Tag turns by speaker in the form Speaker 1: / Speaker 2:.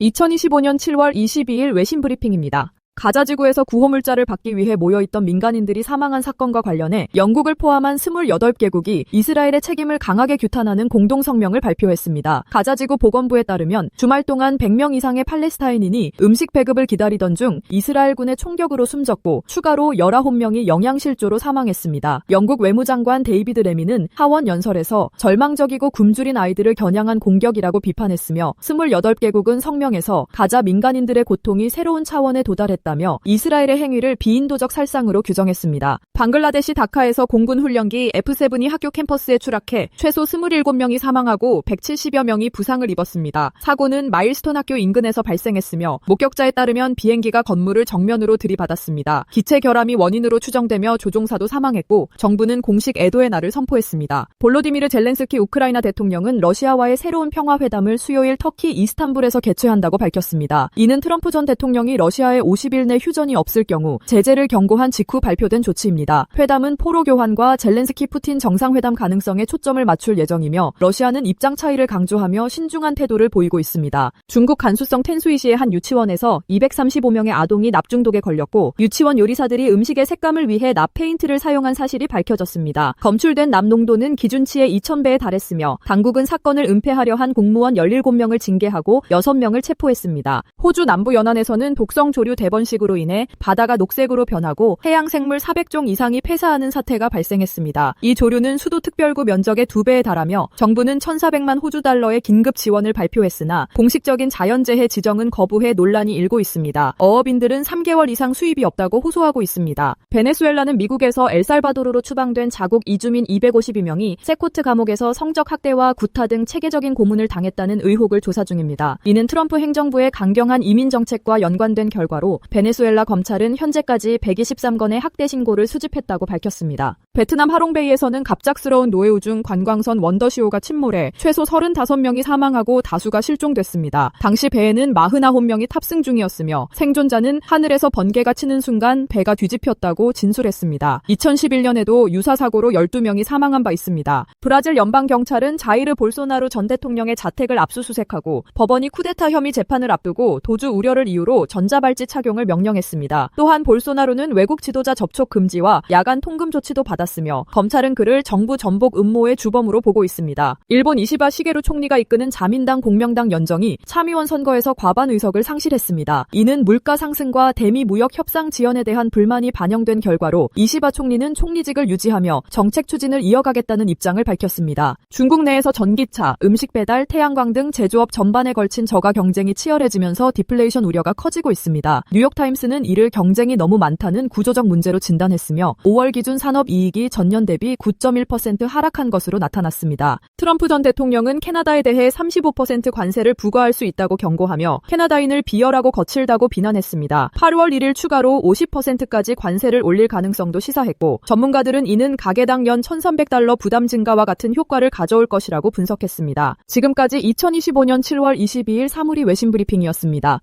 Speaker 1: 2025년 7월 22일 외신 브리핑입니다. 가자지구에서 구호물자를 받기 위해 모여있던 민간인들이 사망한 사건과 관련해 영국을 포함한 28개국이 이스라엘의 책임을 강하게 규탄하는 공동성명을 발표했습니다. 가자지구 보건부에 따르면 주말 동안 100명 이상의 팔레스타인인이 음식 배급을 기다리던 중 이스라엘군의 총격으로 숨졌고 추가로 19명이 영양실조로 사망했습니다. 영국 외무장관 데이비드 레미는 하원 연설에서 절망적이고 굶주린 아이들을 겨냥한 공격이라고 비판했으며 28개국은 성명에서 가자 민간인들의 고통이 새로운 차원에 도달했다 다며 이스라엘의 행위를 비인도적 살상으로 규정했습니다. 방글라데시 다카에서 공군 훈련기 F7이 학교 캠퍼스에 추락해 최소 27명이 사망하고 170여 명이 부상을 입었습니다. 사고는 마일스톤 학교 인근에서 발생했으며 목격자에 따르면 비행기가 건물을 정면으로 들이받았습니다. 기체 결함이 원인으로 추정되며 조종사도 사망했고 정부는 공식 애도의 날을 선포했습니다. 볼로디미르 젤렌스키 우크라이나 대통령은 러시아와의 새로운 평화 회담을 수요일 터키 이스탄불에서 개최한다고 밝혔습니다. 이는 트럼프 전 대통령이 러시아의 50일 내 휴전이 없을 경우 제재를 경고한 직후 발표된 조치입니다. 회담은 포로 교환과 젤렌스키 푸틴 정상회담 가능성에 초점을 맞출 예정이며 러시아는 입장 차이를 강조하며 신중한 태도를 보이고 있습니다. 중국 간수성 텐수이시의 한 유치원에서 235명의 아동이 납중독에 걸렸고 유치원 요리사들이 음식의 색감을 위해 납 페인트를 사용한 사실이 밝혀졌습니다. 검출된 납 농도는 기준치의 2,000배에 달했으며 당국은 사건을 은폐하려 한 공무원 17명을 징계하고 6명을 체포했습니다. 호주 남부 연안에서는 독성 조류 대번 식으로 인해 바다가 녹색으로 변하고 해양 생물 400종 이상이 폐사하는 사태가 발생했습니다. 이 조류는 수도 특별구 면적의 2배에 달하며 정부는 1,400만 호주 달러의 긴급 지원을 발표했으나 공식적인 자연재해 지정은 거부해 논란이 일고 있습니다. 어업인들은 3개월 이상 수입이 없다고 호소하고 있습니다. 베네수엘라는 미국에서 엘살바도르로 추방된 자국 이주민 252명이 세코트 감옥에서 성적 학대와 구타 등 체계적인 고문을 당했다는 의혹을 조사 중입니다. 이는 트럼프 행정부의 강경한 이민 정책과 연관된 결과로 베네수엘라 검찰은 현재까지 123건의 학대 신고를 수집했다고 밝혔습니다. 베트남 하롱베이에서는 갑작스러운 노예우 중 관광선 원더시오가 침몰해 최소 35명이 사망하고 다수가 실종됐습니다. 당시 배에는 49명이 탑승 중이었으며 생존자는 하늘에서 번개가 치는 순간 배가 뒤집혔다고 진술했습니다. 2011년에도 유사 사고로 12명이 사망한 바 있습니다. 브라질 연방 경찰은 자이르 볼소나루 전 대통령의 자택을 압수수색하고 법원이 쿠데타 혐의 재판을 앞두고 도주 우려를 이유로 전자발찌 착용을 명령했습니다. 또한 볼소나루는 외국 지도자 접촉 금지와 야간 통금 조치도 받았 으며 검찰은 그를 정부 전복 음모의 주범으로 보고 있습니다. 일본 이시바 시게루 총리가 이끄는 자민당 공명당 연정이 참의원 선거에서 과반 의석을 상실했습니다. 이는 물가 상승과 대미 무역 협상 지연에 대한 불만이 반영된 결과로 이시바 총리는 총리직을 유지하며 정책 추진을 이어가겠다는 입장을 밝혔습니다. 중국 내에서 전기차, 음식 배달, 태양광 등 제조업 전반에 걸친 저가 경쟁이 치열해지면서 디플레이션 우려가 커지고 있습니다. 뉴욕타임스는 이를 경쟁이 너무 많다는 구조적 문제로 진단했으며 5월 기준 산업 이익이 전년 대비 9.1% 하락한 것으로 나타났습니다. 트럼프 전 대통령은 캐나다에 대해 35% 관세를 부과할 수 있다고 경고하며 캐나다인을 비열하고 거칠다고 비난했습니다. 8월 1일 추가로 50%까지 관세를 올릴 가능성도 시사했고 전문가들은 이는 가계당 연 1,300달러 부담 증가와 같은 효과를 가져올 것이라고 분석했습니다. 지금까지 2025년 7월 22일 사무리 외신 브리핑이었습니다.